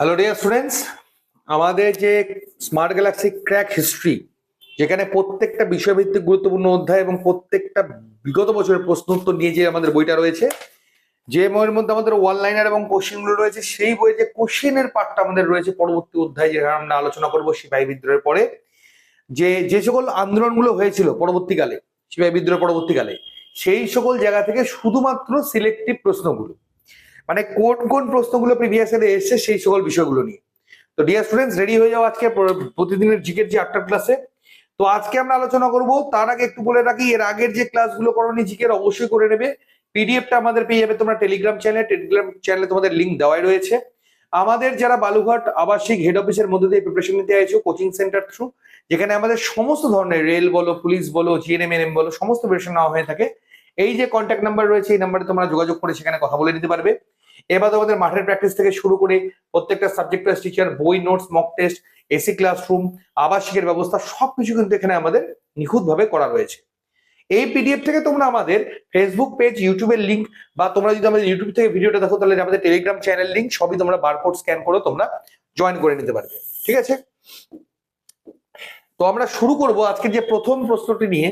Hello dear students আমাদের যে smart Galaxy crack history যেখানে প্রত্যেকটা বিষয়ভিত্তিক গুরুত্বপূর্ণ অধ্যায় এবং প্রত্যেকটা বিগত বছরের প্রশ্ন উত্তর নিয়ে যে আমাদের বইটা রয়েছে, যে বইয়ের মধ্যে আমাদের ওয়ান লাইনার এবং কোশ্চেনগুলো রয়েছে, সেই বইয়ে যে কোশ্চেনের পার্টটা আমাদের রয়েছে পরবর্তী অধ্যায়, যেখানে আমরা আলোচনা করব সিপাহী বিদ্রোহের পরে। যে যে সকল আন্দোলনগুলো হয়েছিল পরবর্তীকালে, সিপাহী বিদ্রোহ পরবর্তীকালে, সেই সকল জায়গা থেকে শুধুমাত্র সিলেক্টিভ প্রশ্নগুলো মানে কোন কোন প্রশ্নগুলো প্রিভিয়াস ইয়ারে এসছে সেই সকল বিষয়গুলো নিয়ে। তো ডিয়ার স্টুডেন্টস রেডি হয়ে যাও আজকে প্রতিদিনের জিকের যে আটটা ক্লাসে তো আজকে আমরা আলোচনা করব, তার আগে একটু বলে রাখি, এর আগের যে ক্লাসগুলো করনি জিকের অবশ্যই করে নেবে। পিডিএফটা আমাদের পেয়ে যাবে তোমরা টেলিগ্রাম চ্যানেলে টেলিগ্রাম চ্যানেলে তোমাদের লিঙ্ক দেওয়াই রয়েছে। আমাদের যারা বালুঘাট আবাসিক হেড অফিসের মধ্যে দিয়ে প্রিপারেশন নিতে আইছো কোচিং সেন্টার থ্রু যেখানে আমাদের সমস্ত ধরনের রেল বলো পুলিশ বলো জিএনএমএনএম বলো, সমস্ত প্রিপারেশন নেওয়া হয়ে থাকে। এই যে কন্ট্যাক্ট নাম্বার রয়েছে, এই নাম্বারে তোমরা যোগাযোগ করে সেখানে কথা বলে নিতে পারবে। এবার তোমাদের মাঠের প্র্যাকটিস থেকে শুরু করে প্রত্যেকটা সাবজেক্ট ক্লাস টিচার বই notes mock test AC classroom আবাসিকের ব্যবস্থা, সবকিছু কিন্তু এখানে আমাদের নিখুঁতভাবে করা রয়েছে। এই পিডিএফ থেকে তোমরা আমাদের ফেসবুক পেজ ইউটিউবের লিঙ্ক বা তোমরা যদি আমাদের ইউটিউব থেকে ভিডিওটা দেখো, তাহলে আমাদের টেলিগ্রাম চ্যানেল লিঙ্ক সবই তোমরা বারকোড স্ক্যান করে তোমরা জয়েন করে নিতে পারবে। ঠিক আছে? তো আমরা শুরু করব আজকে যে প্রথম প্রশ্নটি নিয়ে।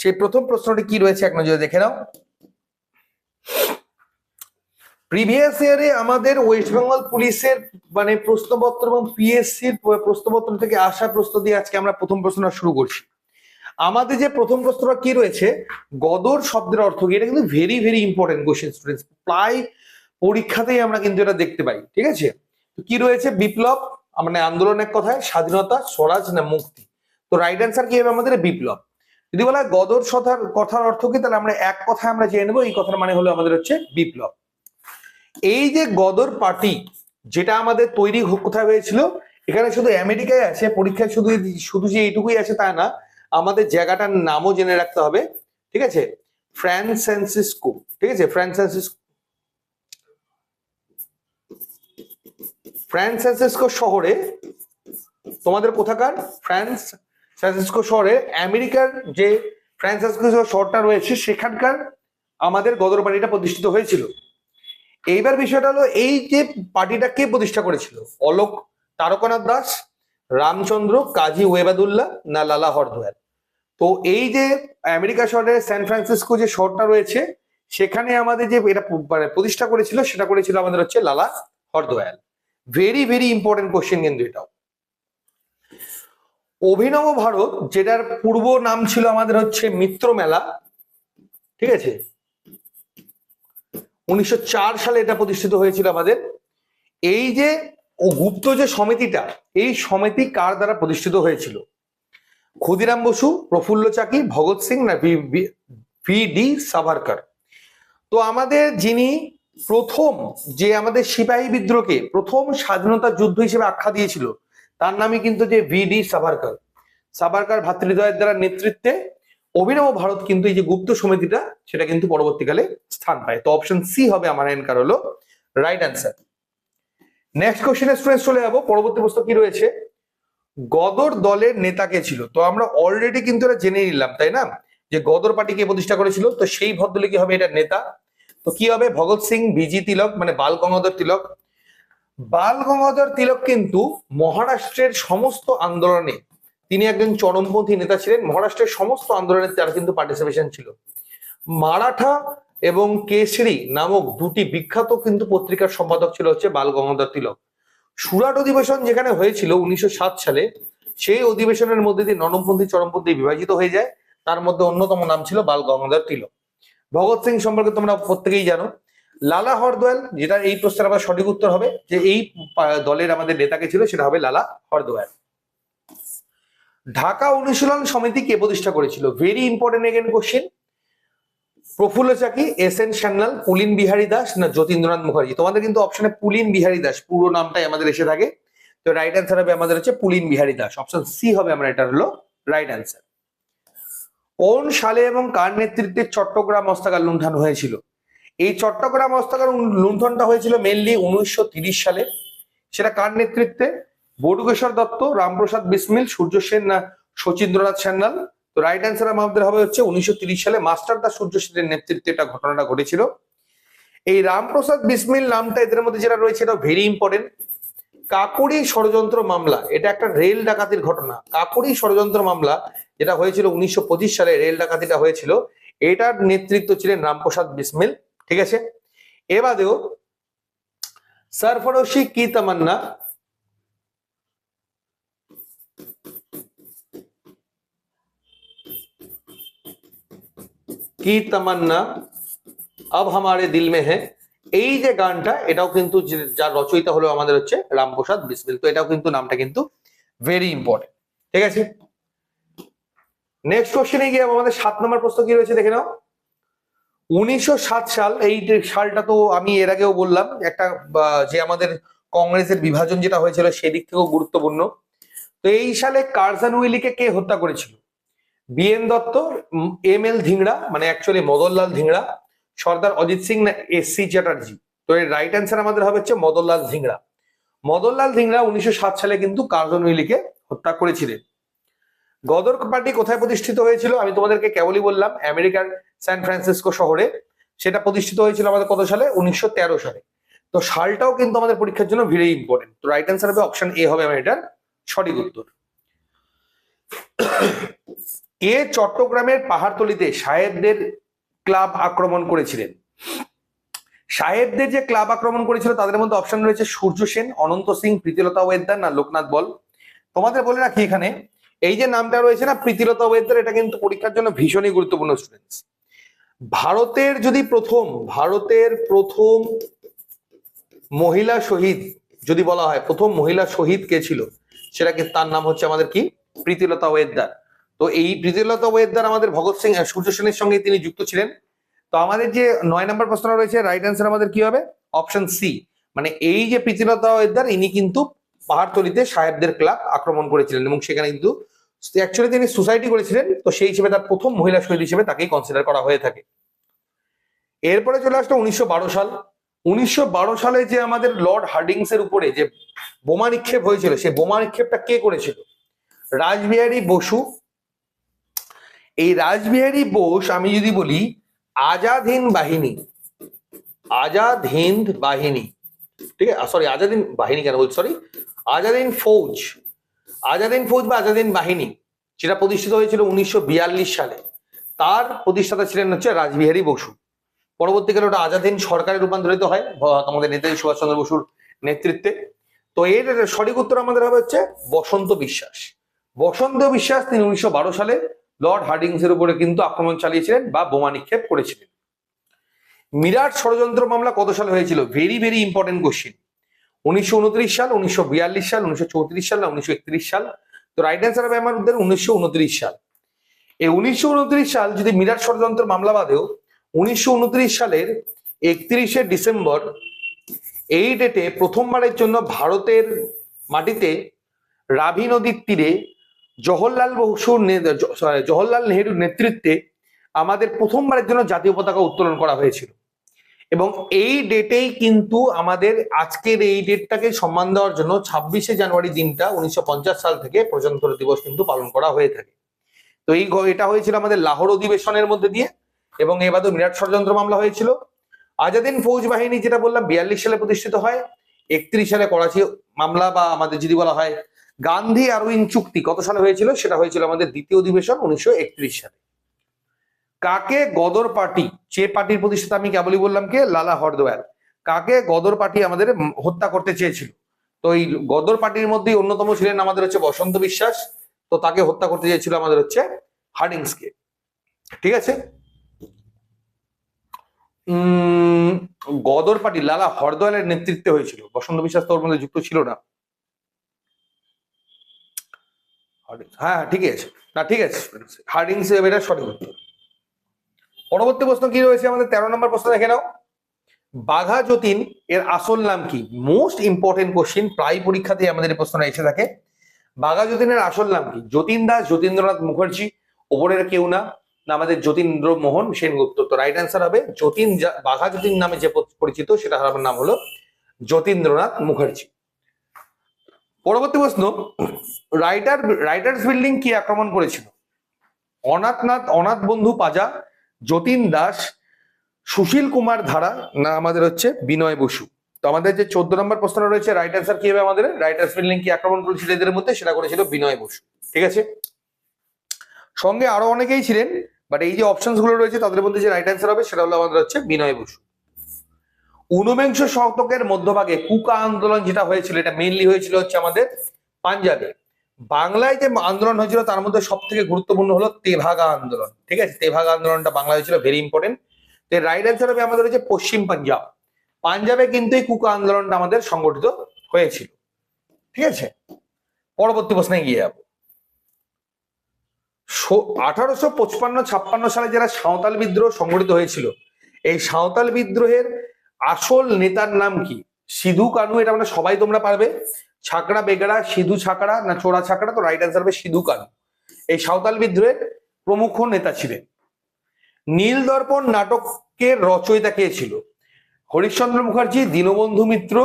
সেই প্রথম প্রশ্নটি কি রয়েছে? এক নজরে দেখে নাও। প্রিভিয়াস ইয়ারে আমাদের ওয়েস্ট বেঙ্গল পুলিশের মানে প্রশ্নপত্র এবং পিএসসির প্রশ্নপত্র থেকে আসা প্রশ্ন দিয়ে আজকে আমরা প্রথম প্রশ্নটা শুরু করছি। আমাদের যে প্রথম প্রশ্নটা কি রয়েছে? গদর শব্দের অর্থ কি? এটা কিন্তু very very important question students প্রায় পরীক্ষাতেই আমরা কিন্তু এটা দেখতে পাই, ঠিক আছে? তো কি রয়েছে? বিপ্লব মানে আন্দোলন এক কথায়, স্বাধীনতা, স্বরাজ না মুক্তি? তো রাইট অ্যান্সার কি হবে আমাদের? বিপ্লব। যদি বলা গদর কথার কথার অর্থ কি? তাহলে আমরা এক কথায় আমরা জেনে নেব, এই কথার মানে হলো আমাদের হচ্ছে বিপ্লব। এই যে গদর পার্টি, যেটা আমাদের তৈরি কোথায় হয়েছিল? এখানে শুধু আমেরিকায় আছে, পরীক্ষায় শুধু শুধু যে এইটুকুই আছে তা না, আমাদের জায়গাটার নামও জেনে রাখতে হবে, ঠিক আছে? ফ্রান্সেন্সিসকো ঠিক আছে? ফ্রান্সেন্সিসকো ফ্রান্সেন্সিসকো শহরে, তোমাদের কোথাকার? ফ্রান্স ফ্রান্সিসকো শহরে আমেরিকার যে ফ্রান্সিসকো শহরটা রয়েছে, সেখানকার আমাদের গদর বাড়িটা প্রতিষ্ঠিত হয়েছিল। এইবার বিষয়টা হলো, এই যে পার্টিটা কে প্রতিষ্ঠা করেছিল? অলোক তারকনাথ দাস, রামচন্দ্র, কাজী ওয়েবাদুল্লাহ না লালা হরদয়াল? তো এই যে আমেরিকা শহরের স্যান ফ্রান্সিসকো যে শহরটা রয়েছে, সেখানে আমাদের যে এটা মানে প্রতিষ্ঠা করেছিল, সেটা করেছিল আমাদের হচ্ছে Lala Hardayal. Very very important question কিন্তু এটাও। অভিনব ভারত, যেটার পূর্ব নাম ছিল আমাদের হচ্ছে মিত্র মেলা, ঠিক আছে? উনিশশো চার সালে এটা প্রতিষ্ঠিত হয়েছিল আমাদের। এই যে ও গুপ্ত যে সমিতিটা, এই সমিতি কার দ্বারা প্রতিষ্ঠিত হয়েছিল? ক্ষুদিরাম বসু, প্রফুল্ল চাকি, ভগৎ সিং না ভি ডি সাভারকার। তো আমাদের যিনি প্রথম যে আমাদের সিপাহী বিদ্রোহকে প্রথম স্বাধীনতা যুদ্ধ হিসেবে আখ্যা দিয়েছিল, তার নামই কিন্তু যে ভি ডি সাভারকার। সাভারকার ভাতৃদ্বয়ের দ্বারা নেতৃত্বে অভিনব ভারত কিন্তু এই যে গুপ্ত সমিতিটা, সেটা কিন্তু পরবর্তীকালে স্থান পায়। তো অপশন সি হবে আমার এনকার হলো right answer next question student চলে যাব। পরবর্তী প্রশ্ন কি রয়েছে? গদর দলের নেতা কে ছিল? তো আমরা অলরেডি কিন্তু এটা জেনে নিলাম, তাই না? যে গদর পার্টি কে প্রতিষ্ঠা করেছিল, তো সেই ভদ্রলোকই হবে এটা নেতা। তো কি হবে? ভগৎ সিং, বিজি তিলক মানে বাল গঙ্গাধর তিলক। বাল গঙ্গাধর তিলক কিন্তু মহারাষ্ট্রের সমস্ত আন্দোলনে তিনি একজন চরমপন্থী নেতা ছিলেন। মহারাষ্ট্রের সমস্ত আন্দোলনে তার কিন্তু পার্টিসিপেশন ছিল। মারাঠা এবং কেশরি নামক দুটি বিখ্যাত কিন্তু পত্রিকার সম্পাদক ছিল হচ্ছে বাল গঙ্গাধর তিলক। সুরাট অধিবেশন যেখানে হয়েছিল উনিশশো সাত সালে, সেই অধিবেশনের মধ্যে দিয়ে নরমপন্থী, চরমপন্থী বিভাজিত হয়ে যায়। তার মধ্যে অন্যতম নাম ছিল বাল গঙ্গাধর তিলক। ভগৎ সিং সম্পর্কে তোমরা প্রত্যেকেই জানো। লালা হরদয়াল যেটা এই প্রশ্নের আবার সঠিক উত্তর হবে, যে এই দলের আমাদের নেতাকে ছিল, সেটা হবে লালা হরদয়াল। ঢাকা অনুশীলন সমিতি কে প্রতিষ্ঠা করেছিল? Very important again question Prafulla Chaki S N Sanyal Pulin Bihari Das না যতীন্দ্রনাথ মুখার্জি তোমাদের কিন্তু অপশনে পুলিন বিহারী দাস পুরো নামটাই আমাদের এসে থাকে। তো রাইট অ্যান্সার হবে আমাদের হচ্ছে পুলিন বিহারী দাস অপশন সি হবে আমরা এটা হলো রাইট অ্যান্সার কোন সালে এবং কার নেতৃত্বে চট্টগ্রাম হস্তাগার লুণ্ঠন হয়েছিল? এই চট্টগ্রাম উন- লুণ্ঠনটা হয়েছিল মেনলি উনিশশো সালে। সেটা কার নেতৃত্বে? বটুকেশ্বর দত্ত, রামপ্রসাদ বিসমিল, সূর্য সেন না শচীন্দ্রনাথ সান্যাল। তো রাইট অ্যান্সার আমাদের হবে হচ্ছে উনিশশো সালে মাস্টার দা সূর্য সেনের নেতৃত্বে এটা ঘটনাটা ঘটেছিল। এই রামপ্রসাদ বিসমিল নামটা এদের মধ্যে যেটা রয়েছে এটা ভেরি ইম্পর্টেন্ট কাকড়ি ষড়যন্ত্র মামলা, এটা একটা রেল ডাকাতির ঘটনা। কাকড়ি ষড়যন্ত্র মামলা যেটা হয়েছিল উনিশশো পঁচিশ সালে রেল ডাকাতিটা হয়েছিল, এটার নেতৃত্ব ছিলেন রামপ্রসাদ বিসমিল, ঠিক আছে? এ বাদেও সরফরোশি কি তামান্না কি তামান্না আব হামারে দিল মে হ্যাঁ এই যে গানটা, এটাও কিন্তু যার রচয়িতা হলো আমাদের হচ্ছে রামপ্রসাদ বিসমিল। তো এটাও কিন্তু নামটা কিন্তু ভেরি ইম্পর্টেন্ট ঠিক আছে? নেক্সট কোশ্চেনে গিয়ে আমাদের সাত নম্বর প্রশ্ন কি রয়েছে দেখে নাও। উনিশশো সাত সাল, এই সালটা তো আমি এর আগেও বললাম, একটা যে আমাদের কংগ্রেসের বিভাজন যেটা হয়েছিল সেদিক থেকেও গুরুত্বপূর্ণ। তো এই সালে কার্জন উইলিকে কে হত্যা করেছিল? BN Dutta M L Dhingra মানে অ্যাকচুয়ালি মদনলাল ধিংড়া, সর্দার অজিত সিং না, এস সি চ্যাটার্জি। তো এর রাইট অ্যান্সার আমাদের হবে হচ্ছে মদনলাল ধিংড়া। মদনলাল ধিংড়া উনিশশো সাত সালে কিন্তু কার্জন উইলিকে হত্যা করেছিলেন। গদর পার্টি কোথায় প্রতিষ্ঠিত হয়েছিল? আমি তোমাদেরকে কেবলই বললাম, আমেরিকার সান ফ্রান্সিসকো শহরে। সেটা প্রতিষ্ঠিত হয়েছিল আমাদের কত সালে? উনিশশো তেরো সালে। তো সালটাও কিন্তু আমাদের পরীক্ষার জন্য ভেরি ইম্পর্টেন্ট তো রাইট অ্যান্সার হবে অপশন এ হবে আমার এটার সঠিক উত্তর। কে চট্টগ্রামের পাহাড়তলিতে সাহেবদের ক্লাব আক্রমণ করেছিলেন। সাহেবদের যে ক্লাব আক্রমণ করেছিল, তাদের মধ্যে অপশন রয়েছে সূর্য সেন, অনন্ত সিং, প্রীতিলতা ওয়েদার না লোকনাথ বল। তোমাদের বলে রাখি এখানে, এই যে নামটা রয়েছে না, প্রীতিলতা ওয়েদার এটা কিন্তু পরীক্ষার জন্য ভীষণই গুরুত্বপূর্ণ স্টুডেন্টস ভারতের যদি প্রথম, ভারতের প্রথম মহিলা শহীদ, যদি বলা হয়, প্রথম মহিলা শহীদ কে ছিল সেটা কি তার নাম হচ্ছে আমাদের কি? প্রীতিলতা ওয়েদ্দার। তো এই প্রীতিলতা ওয়েদ্দার আমাদের ভগৎ সিং সূর্য সেনের সঙ্গে তিনি যুক্ত ছিলেন। তো আমাদের যে নয় নম্বর প্রশ্ন রয়েছে রাইট অ্যান্সার আমাদের কি হবে? অপশন সি মানে এই যে প্রীতিলতা ওয়েদার, ইনি কিন্তু পাহাড়তলিতে সাহেবদের ক্লাব আক্রমণ করেছিলেন এবং সেখানে কিন্তু অ্যাকচুয়ালি তিনি সুসাইটি করেছিলেন, তো সেই হিসেবে তার প্রথম মহিলা শহীদ হিসেবে তাকেই কনসিডার করা হয়ে থাকে। এরপরে চলে আসলো উনিশশো সাল। উনিশশো বারো সালে যে আমাদের লর্ড হার্ডিংস এর উপরে যে বোমা নিক্ষেপ হয়েছিল, সেই বোমা নিক্ষেপটা কে করেছিল? রাজবিহারী বসু এই রাসবিহারী বোস, আমি যদি বলি, আজাদ হিন্দ বাহিনী। আজাদ হিন্দ বাহিনী। ঠিক আছে? সরি আজাদ হিন্দ বাহিনী কেন বলছি? সরি আজাদ হিন্দ ফৌজ। আজাদ হিন্দ ফৌজ বা আজাদ হিন্দ বাহিনী, যেটা প্রতিষ্ঠিত হয়েছিল উনিশশো বিয়াল্লিশ সালে। তার প্রতিষ্ঠাতা ছিলেন হচ্ছে রাসবিহারী বসু। পরবর্তীকালে ওটা আজাদ হিন্দ সরকারে রূপান্তরিত হয়। আমাদের নেতাজি সুভাষচন্দ্র বসুর নেতৃত্বে। তো এর সঠিক উত্তর আমাদের হবে হচ্ছে বসন্ত বিশ্বাস। বসন্ত বিশ্বাস তিনি উনিশশো বারো সালে লর্ড হার্ডিংস এর উপরে কিন্তু আক্রমণ চালিয়েছিলেন বা বোমা নিক্ষেপ করেছিলেন। মিরাট ষড়যন্ত্র মামলা কত সালে হয়েছিল? ভেরি ভেরি ইম্পর্টেন্ট কোশ্চিন উনিশশো উনত্রিশ সাল, উনিশশো বিয়াল্লিশ সাল, উনিশশো চৌত্রিশ সাল, না উনিশশো একত্রিশ সাল? তো রাইট অ্যান্সার হবে আমার উত্তর উনিশশো সাল। এই উনিশশো উনত্রিশ সাল যদি মিরাট ষড়যন্ত্র মামলা বাদেও, উনিশশো উনত্রিশ সালের একত্রিশে ডিসেম্বর, এই ডেটে প্রথমবারের জন্য ভারতের মাটিতে রাভি নদীর তীরে জওহরলাল বসুর জওহরলাল নেহেরুর নেতৃত্বে আমাদের প্রথমবারের জন্য জাতীয় পতাকা উত্তোলন করা হয়েছিল। এবং এই ডেটেই কিন্তু আমাদের আজকের এই ডেটটাকে সম্মান দেওয়ার জন্য ছাব্বিশে জানুয়ারি দিনটা উনিশশো পঞ্চাশ সাল থেকে প্রজাতন্ত্র দিবস কিন্তু পালন করা হয়ে থাকে। তো এই এটা হয়েছিল আমাদের লাহোর অধিবেশনের মধ্যে দিয়ে এবং এবারও বিরাট ষড়যন্ত্র মামলা হয়েছিল। আজাদিন ফৌজ বাহিনী যেটা বললাম, বিয়াল্লিশ সালে প্রতিষ্ঠিত হয়, একত্রিশ সালে করাচি মামলা বা আমাদের যদি বলা হয় গান্ধী আরউইন চুক্তি কত সালে হয়েছিল? সেটা হয়েছিল আমাদের দ্বিতীয় অধিবেশন উনিশশো একত্রিশ সালে। কাকে গদর পার্টি, যে পার্টির প্রতিষ্ঠাতা আমি কেবলই বললাম কে? লালা হরদোয়াল। কাকে গদর পার্টি আমাদের হত্যা করতে চেয়েছিল? তো এই গদর পার্টির মধ্যেই অন্যতম ছিলেন আমাদের হচ্ছে বসন্ত বিশ্বাস। তো তাকে হত্যা করতে চেয়েছিল আমাদের হচ্ছে হার্ডিংসকে। ঠিক আছে? গদর পার্টি, লালা হরদয়ালের নেতৃত্বে হয়েছিল। বসন্ত বিশ্বাস তোর মধ্যে যুক্ত ছিল না হার্ডিংস, হ্যাঁ ঠিক আছে। না, ঠিক আছে। হার্ডিংস এটা সঠিক উত্তর। পরবর্তী প্রশ্ন কি রয়েছে? আমাদের তেরো নম্বর প্রশ্ন দেখে নাও। বাঘা যতীন এর আসল নাম কি? মোস্ট ইম্পর্টেন্ট কোশ্চিন প্রায় পরীক্ষাতে আমাদের এই প্রশ্নটা এসে থাকে। বাঘা যতীনের আসল নাম কি? যতীন দাস, যতীন্দ্রনাথ মুখার্জি, ওপরের কেউ না। আমাদের যতীন্দ্র মোহন সেনগুপ্ত। তো রাইট অ্যান্সার হবে যতীন বাঘা যতীন নামে যে পরিচিত সেটা আমার নাম হলো যতীন্দ্রনাথ মুখার্জি। পরবর্তী প্রশ্ন রাইটার রাইটার্স বিল্ডিং কি আক্রমণ করেছিল? অনাথনাথ, অনাথ বন্ধু পাজা, যতীন দাস, সুশীল কুমার ধারা না আমাদের হচ্ছে বিনয় বসু? তো আমাদের যে চোদ্দ নম্বর প্রশ্ন রয়েছে রাইট অ্যান্সার কি হবে আমাদের? রাইট লিঙ্ক কি আক্রমণ করেছিল এদের মধ্যে? সেটা করেছিল বিনয় বসু। ঠিক আছে? সঙ্গে আরও অনেকেই ছিলেন বাট এই যে অপশনসগুলো রয়েছে, তাদের মধ্যে যে রাইট অ্যান্সার হবে, সেটা হলো আমাদের হচ্ছে বিনয় বসু। ঊনবিংশ শতকের মধ্যভাগে কুকা আন্দোলন যেটা হয়েছিল, এটা মেইনলি হয়েছিল হচ্ছে আমাদের পাঞ্জাবে। বাংলায় যে আন্দোলন হয়েছিল, তার মধ্যে সব থেকে গুরুত্বপূর্ণ হলো তেভাগা আন্দোলন, ঠিক আছে? তেভাগা আন্দোলনটা বাংলা হয়েছিল ভেরি ইম্পর্টেন্ট রাইট অ্যান্সার হবে আমাদের হচ্ছে পশ্চিম পাঞ্জাব। পাঞ্জাবে কিন্তু এই কুকা আন্দোলনটা আমাদের সংগঠিত হয়েছিল, ঠিক আছে? পরবর্তী প্রশ্নে গিয়ে যাব। আঠারোশো পঁচপান্ন ছাপ্পান্ন সালে যারা সাঁওতাল বিদ্রোহ সংগঠিত হয়েছিল, এই সাঁওতাল বিদ্রোহের আসল নেতার নাম কি? সিধু কানু, এটা মানে সবাই তোমরা পারবে। ছাকড়া বেগড়া, সিধু ছাকড়া না চোরা ছাকড়া, তো রাইট অ্যান্সার হবে সিধু কানু। এই সাঁওতাল বিদ্রোহের প্রমুখ নেতা ছিলেন। নীল দর্পণ নাটকের রচয়িতা কে ছিল? হরিশ্চন্দ্র মুখার্জি, দীনবন্ধু মিত্র,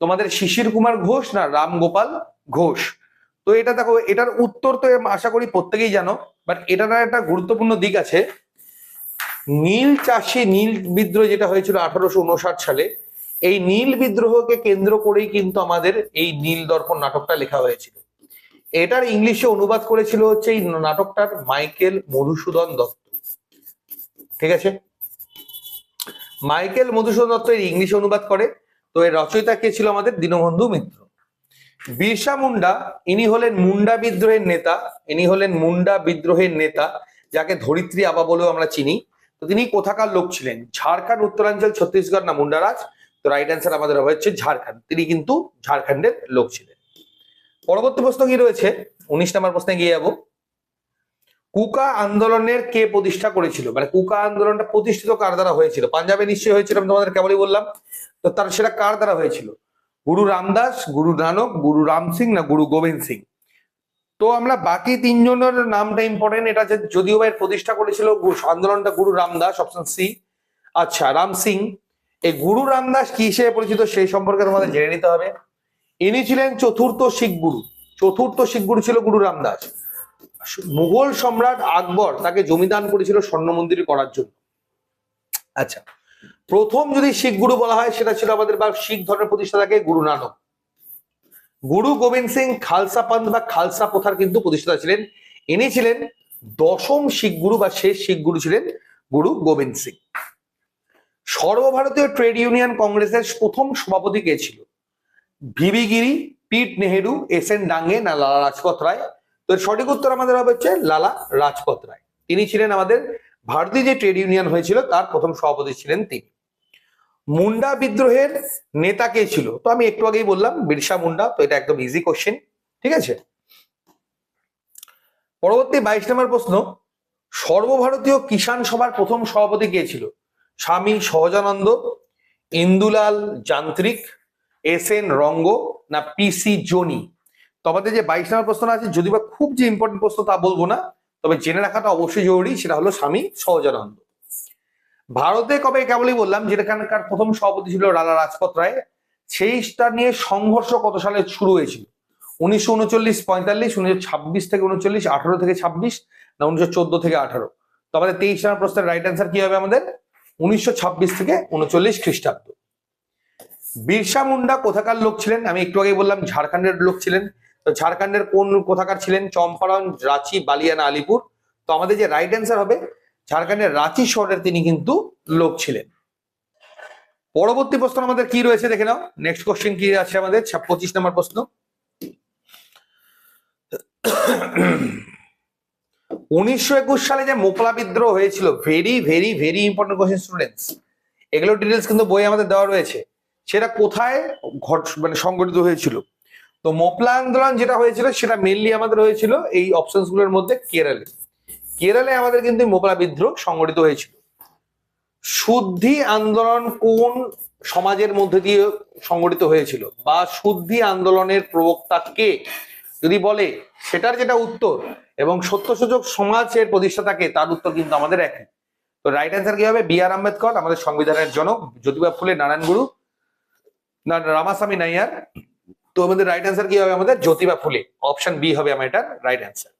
তোমাদের শিশির কুমার ঘোষ না রামগোপাল ঘোষ? তো এটা দেখো, এটার উত্তর তো আশা করি প্রত্যেকেই জানো বাট এটার একটা গুরুত্বপূর্ণ দিক আছে। নীল চাষে, নীল বিদ্রোহ যেটা হয়েছিল আঠারোশো উনষাট সালে, এই নীল বিদ্রোহকে কেন্দ্র করেই কিন্তু আমাদের এই নীল দর্পণ নাটকটা লেখা হয়েছিল। এটার ইংলিশে অনুবাদ করেছিল হচ্ছে এই নাটকটার মাইকেল মধুসূদন দত্ত। ঠিক আছে? মাইকেল মধুসূদন দত্ত এর ইংলিশে অনুবাদ করে, তো এর রচয়িতা কে ছিল আমাদের দীনবন্ধু মিত্র। বিরসা মুন্ডা, ইনি হলেন মুন্ডা বিদ্রোহের নেতা, ইনি হলেন মুন্ডা বিদ্রোহের নেতা, যাকে ধরিত্রী আবা বলেও আমরা চিনি। তো তিনি কোথাকার লোক ছিলেন? ঝাড়খণ্ড, উত্তরাঞ্চল, ছত্তিশগড় না মুন্ডারাজ? তো রাইট অ্যান্সার আমাদের হচ্ছে ঝাড়খণ্ড। তিনি কিন্তু ঝাড়খণ্ডের লোক ছিলেন। পরবর্তী প্রশ্ন কি রয়েছে? উনিশ নম্বর প্রশ্নে গিয়ে যাব। কুকা আন্দোলনের কে প্রতিষ্ঠা করেছিল? মানে কুকা আন্দোলনটা প্রতিষ্ঠিত কার দ্বারা হয়েছিল? পাঞ্জাবে নিশ্চয়ই হয়েছিল, আমি তোমাদের কেবলই বললাম। তো তার সেটা কার দ্বারা হয়েছিল? গুরু রামদাস, গুরু নানক, গুরু রাম সিং না গুরু গোবিন্দ সিং? তো আমরা বাকি তিনজনের নামটা ইম্পর্টেন্ট এটা যদিও এর প্রতিষ্ঠা করেছিল আন্দোলনটা গুরু রামদাস অপশন সি আচ্ছা রাম সিং, এই গুরু রামদাস কি হিসেবে পরিচিত সেই সম্পর্কে তোমাদের জেনে নিতে হবে। ইনি ছিলেন চতুর্থ শিখ গুরু, চতুর্থ শিখ গুরু ছিল গুরু রামদাস। মুঘল সম্রাট আকবর তাকে জমিদান করেছিল স্বর্ণ মন্দির করার জন্য। আচ্ছা প্রথম যদি শিখ গুরু বলা হয়, সেটা ছিল আমাদের বা শিখ ধর্মের প্রতিষ্ঠাতাকে গুরু নানক। গুরু গোবিন্দ সিং খালসা পান্থ বা খালসা প্রথার কিন্তু প্রতিষ্ঠাতা ছিলেন। ইনি ছিলেন দশম শিখ গুরু বা শেষ শিখ গুরু ছিলেন গুরু গোবিন্দ সিং। সর্বভারতীয় ট্রেড ইউনিয়ন কংগ্রেসের প্রথম সভাপতি কে ছিল? ভিবি গিরি, পিট নেহেরু, এস এন ডাঙ্গে না লালা রাজপথ রায়? তো সঠিক উত্তর আমাদের হবে হচ্ছে লালা রাজপথ রায়। তিনি ছিলেন আমাদের ভারতীয় যে ট্রেড ইউনিয়ন হয়েছিল, তার প্রথম সভাপতি ছিলেন তিনি। মুন্ডা বিদ্রোহের নেতা কে ছিল? তো আমি একটু আগেই বললাম, বিরসা মুন্ডা, তো এটা একদম ইজি কোশ্চেন ঠিক আছে? পরবর্তী বাইশ নম্বর প্রশ্ন, সর্বভারতীয় কিষাণ সভার প্রথম সভাপতি কে ছিল? স্বামী সহজানন্দ, ইন্দুলাল যান্ত্রিক, এস এন রঙ্গ, না পিসি জনি? তো আমাদের যে বাইশ নম্বর প্রশ্ন আছে যদি বা খুব যে ইম্পর্টেন্ট প্রশ্ন তা বলব না, তবে জেনে রাখাটা অবশ্যই জরুরি, সেটা হলো স্বামী সহজানন্দ। ভারতে কবে কেবলই বললাম, যেখানকার প্রথম সভাপতি ছিল লালা রাজপথ রায়, সেইটা নিয়ে সংঘর্ষ কত সালে শুরু হয়েছিল? উনিশশো উনচল্লিশ পঁয়তাল্লিশ, উনিশশো ছাব্বিশ থেকে উনচল্লিশ, আঠারো থেকে ছাব্বিশ না উনিশশো চোদ্দ থেকে আঠারো? তো আমাদের তেইশ নম্বর প্রশ্নের রাইট অ্যান্সার কি হবে আমাদের? উনিশশো ছাব্বিশ থেকে উনচল্লিশ খ্রিস্টাব্দ। বিরসা মুন্ডা কোথাকার লোক ছিলেন? আমি একটু আগে বললাম, ঝাড়খণ্ডের লোক ছিলেন। তো ঝাড়খণ্ডের কোন কোথাকার ছিলেন? চম্পারণ, রাঁচি, বালিয়ানা, আলিপুর। তো আমাদের যে রাইট অ্যান্সার হবে ঝাড়খণ্ডের রাঁচি শহরের তিনি কিন্তু লোক ছিলেন। পরবর্তী প্রশ্ন আমাদের কি রয়েছে দেখে নাও। নেক্সট কোশ্চেন কি আছে আমাদের? পঁচিশ নম্বর প্রশ্ন। উনিশশো একুশ সালে যে মোকলা বিদ্রোহ হয়েছিল very very very important question students এগুলো ডিটেলস কিন্তু বই আমাদের দেওয়া রয়েছে। সেটা কোথায় ঘট মানে সংগঠিত হয়েছিল? তো মোপলা আন্দোলন যেটা হয়েছিল, সেটা মেনলি আমাদের হয়েছিল এই অপশনসগুলোর মধ্যে কেরালে। কেরালে আমাদের কিন্তু মোপলা বিদ্রোহ সংগঠিত হয়েছিল। শুদ্ধি আন্দোলন কোন সমাজের মধ্যে দিয়ে সংগঠিত হয়েছিল? বা শুদ্ধি আন্দোলনের প্রবক্তা কে? যদি বলে, সেটার যেটা উত্তর এবং সত্য সুযোগ সমাজের প্রতিষ্ঠাতাকে তার উত্তর কিন্তু আমাদের একই। তো রাইট অ্যান্সার কি হবে? বি আর আম্বেদকর, আমাদের সংবিধানের জনক জ্যোতিবা ফুলে, নারায়ণ গুরু, না, রামাস্বামী নাইয়ার। তো আমাদের রাইট অ্যান্সার কি হবে আমাদের? জ্যোতিবা ফুলে। অপশন বি হবে আমার এটার রাইট অ্যান্সার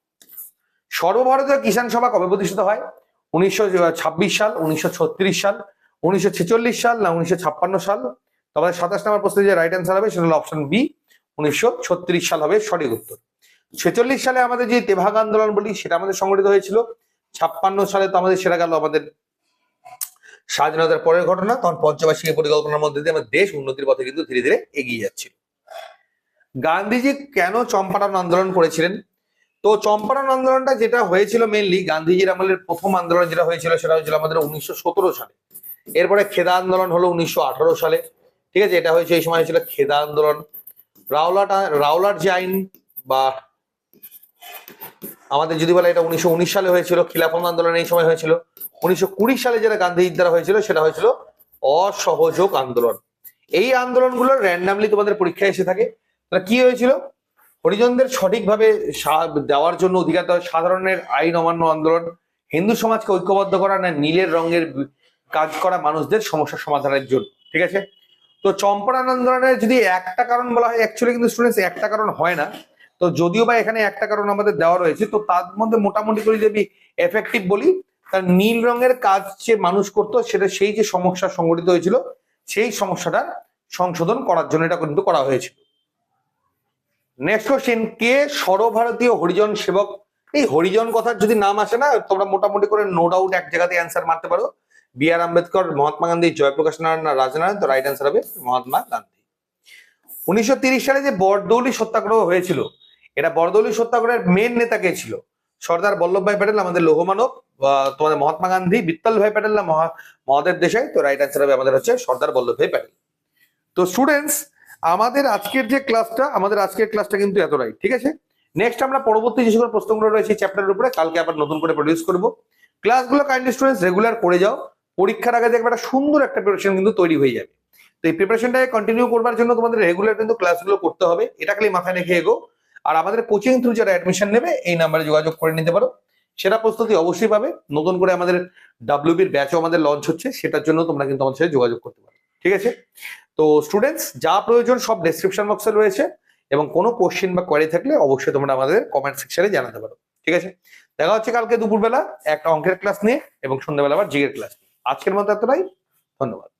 সর্বভারতীয় কিষাণ সভা কবে প্রতিষ্ঠিত হয়? উনিশশো ছাব্বিশ সাল, উনিশশো ছত্রিশ সাল, উনিশশো ছেচল্লিশ সাল না উনিশশো ছাপ্পান্ন সাল? তবে সাতাশ নম্বর প্রশ্নে যে রাইট অ্যান্সার হবে সেটা হলো অপশন বি উনিশশো ছত্রিশ সাল হবে সঠিক উত্তর। ছেচল্লিশ সালে আমাদের যে তেভাগ আন্দোলন বলি, সেটা আমাদের সংগঠিত হয়েছিল। ছাপ্পান্ন সালে তো আমাদের সেটা গেল আমাদের স্বাধীনতার পরের ঘটনা। তখন পঞ্চবার্ষিকী পরিকল্পনার মধ্যে দিয়ে আমাদের দেশ উন্নতির পথে কিন্তু ধীরে ধীরে এগিয়ে যাচ্ছিল। গান্ধীজি কেন চম্পারণ আন্দোলন করেছিলেন? তো চম্পারণ আন্দোলনটা যেটা হয়েছিল মেনলি গান্ধীজির আমলের প্রথম আন্দোলন যেটা হয়েছিল সেটা হয়েছিল আমাদের উনিশশো সতেরো সালে। এরপরে খেদা আন্দোলন হলো উনিশশো আঠারো সালে। ঠিক আছে, এটা হয়েছে, এই সময় হয়েছিল খেদা আন্দোলন। রাওলাট রাওলাট যে আইন বা আমাদের যদি বলে এটা উনিশশো উনিশ সালে হয়েছিল, খিলাফত আন্দোলন এই সময় হয়েছিল। উনিশশো কুড়ি সালে যেটা গান্ধীজির দ্বারা হয়েছিল, সেটা হয়েছিল অসহযোগ আন্দোলন। এই আন্দোলনগুলো র্যান্ডামলি তোমাদের পরীক্ষায় এসে থাকে। কি হয়েছিল? হরিজনদের সঠিকভাবে দেওয়ার জন্য অধিকার দেওয়া, সাধারণের আইন অমান্য আন্দোলন, হিন্দু সমাজকে ঐক্যবদ্ধ করা না নীলের রঙের কাজ করা মানুষদের সমস্যা সমাধানের জন্য, ঠিক আছে? তো চম্পারণ আন্দোলনের যদি একটা কারণ বলা হয় অ্যাকচুয়ালি কিন্তু স্টুডেন্টস একটা কারণ হয় না। তো যদিও বা এখানে একটা কারণ আমাদের দেওয়া রয়েছে, তো তার মধ্যে মোটামুটি করে যদি এফেক্টিভ বলি, তার নীল রঙের কাজ যে মানুষ করতো, সেটা সেই যে সমস্যা সংগঠিত হয়েছিল, সেই সমস্যাটা সংশোধন করার জন্য এটা কিন্তু করা হয়েছিল। নেক্সট কোশ্চেন কে সর্বভারতীয় হরিজন সেবক? এই হরিজন কথার যদি নাম আসে না, তোমরা মোটামুটি করে নো ডাউট এক জায়গাতে অ্যান্সার মারতে পারো। বি আর আম্বেদকর, মহাত্মা গান্ধী, জয়প্রকাশ নারায়ণ রাজনারায়ণ, তো রাইট অ্যান্সার হবে মহাত্মা গান্ধী। উনিশশো সালে যে বরদৌলি সত্যাগ্রহ হয়েছিল, এটা বরদৌলি সত্যাগ্রহের মেন নেতা কে ছিল? সর্দার বল্লভভাই প্যাটেল, আমাদের লৌহমানব তোমাদের মহাত্মা গান্ধী বিত্তল ভাই প্যাটেল, না মহা, মহাদেব দেশাই, তো রাইট অ্যান্সার হবে আমাদের হচ্ছে সর্দার বল্লভভাই প্যাটেল। তো স্টুডেন্টস আমাদের আজকের যে ক্লাসটা আমাদের আজকের ক্লাসটা কিন্তু এতটাই, ঠিক আছে? নেক্সট আমরা পরবর্তী যে সকল প্রশ্নগুলো রয়েছে চ্যাপ্টারের উপরে, কালকে আবার নতুন করে প্রডিউস করব। ক্লাসগুলো কাইন্ডলি স্টুডেন্টস রেগুলার করে যাও। পরীক্ষার আগে দেখবে একটা সুন্দর একটা প্রিপারেশন কিন্তু তৈরি হয়ে যাবে। তো এই প্রিপারেশনটাকে কন্টিনিউ করবার জন্য তোমাদের রেগুলার কিন্তু ক্লাসগুলো করতে হবে। এটা খালি মাথায় রেখে এগো। আর আমাদের কোচিং থ্রু যারা অ্যাডমিশন নেবে, এই নাম্বারে যোগাযোগ করে নিতে পারো। সেরা প্রস্তুতি অবশ্যই পাবে। নতুন করে আমাদের ডাব্লিউবির ব্যাচও আমাদের লঞ্চ হচ্ছে। সেটার জন্য তোমরা কিন্তু আমাদের সাথে যোগাযোগ করতে পারো। ঠিক আছে? তো স্টুডেন্টস যা প্রয়োজন সব ডেসক্রিপশন বক্সে রয়েছে এবং কোনো কোশ্চেন বা কোয়ারি থাকলে অবশ্যই তোমরা আমাদের কমেন্ট সেকশনে জানাতে পারো, ঠিক আছে? দেখা হচ্ছে কালকে দুপুরবেলা একটা অঙ্কের ক্লাস নিয়ে এবং সন্ধ্যাবেলা আবার জিগের ক্লাস নিয়ে। আজকের মতো এতটাই, ধন্যবাদ।